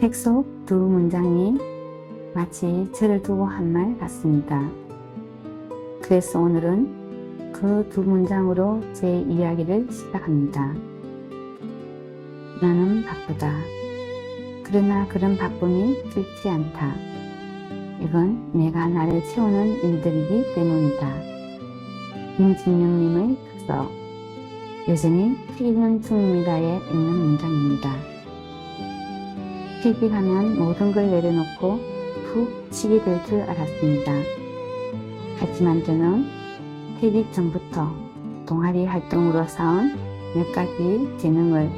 책 속 두 문장이 마치 저를 두고 한 말 같습니다. 그래서 오늘은 그 두 문장으로 제 이야기를 시작합니다. 나는 바쁘다. 그러나 그런 바쁨이 싫지 않다. 이건 내가 나를 채우는 일들이기 때문이다. 김진명님의 특서 여전히 책 읽는 중입니다에 있는 문장입니다. 필기하면 모든 걸 내려놓고 푹 치게 될 줄 알았습니다. 하지만 저는 퇴직 전부터 동아리 활동으로 쌓은 몇 가지 재능을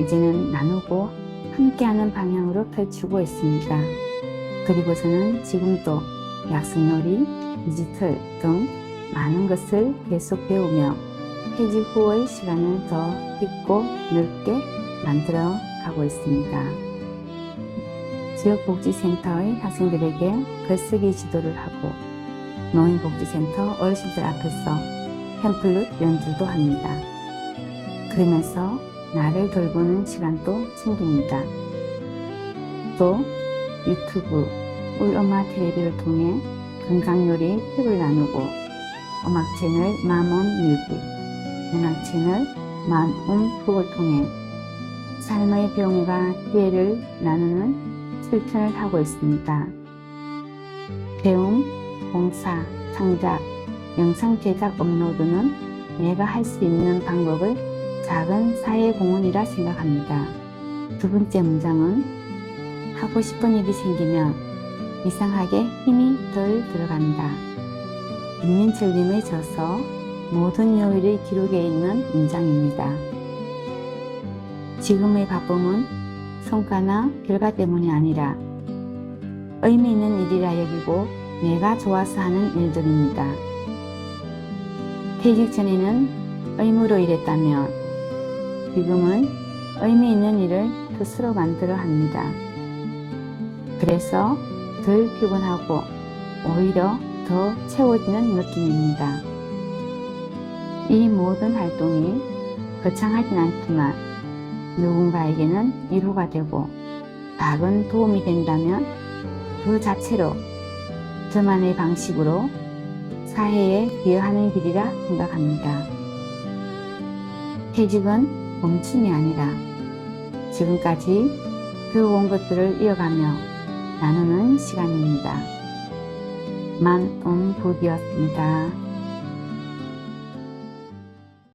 이제는 나누고 함께하는 방향으로 펼치고 있습니다. 그리고 저는 지금도 약속놀이, 디지털 등 많은 것을 계속 배우며 퇴직 후의 시간을 더 깊고 넓게 만들어 가고 있습니다. 지역복지센터의 학생들에게 글쓰기 지도를 하고 노인복지센터 어르신들 앞에서 팸플릿 연주도 합니다. 그러면서 나를 돌보는 시간도 챙깁니다. 또 유튜브, 울엄마 텔레비를 통해 건강요리 팁을 나누고 음악 채널 마몬 뮤직, 문학 채널 만움 푹을 통해 삶의 병과 기회를 나누는 실천을 하고 있습니다. 배움, 봉사, 창작, 영상 제작 업로드는 내가 할 수 있는 방법을 작은 사회 공헌이라 생각합니다. 두 번째 문장은 하고 싶은 일이 생기면 이상하게 힘이 덜 들어간다. 김민철님의 저서 모든 요일의 기록에 있는 문장입니다. 지금의 바쁨은 성과나 결과 때문이 아니라 의미 있는 일이라 여기고 내가 좋아서 하는 일들입니다. 퇴직 전에는 의무로 일했다면 지금은 의미 있는 일을 스스로 만들어 합니다. 그래서 덜 피곤하고 오히려 더 채워지는 느낌입니다. 이 모든 활동이 거창하진 않지만 누군가에게는 위로가 되고 작은 도움이 된다면 그 자체로 저만의 방식으로 사회에 기여하는 길이라 생각합니다. 퇴직은 멈춤이 아니라 지금까지 배워온 것들을 이어가며 나누는 시간입니다. 만음복이었습니다.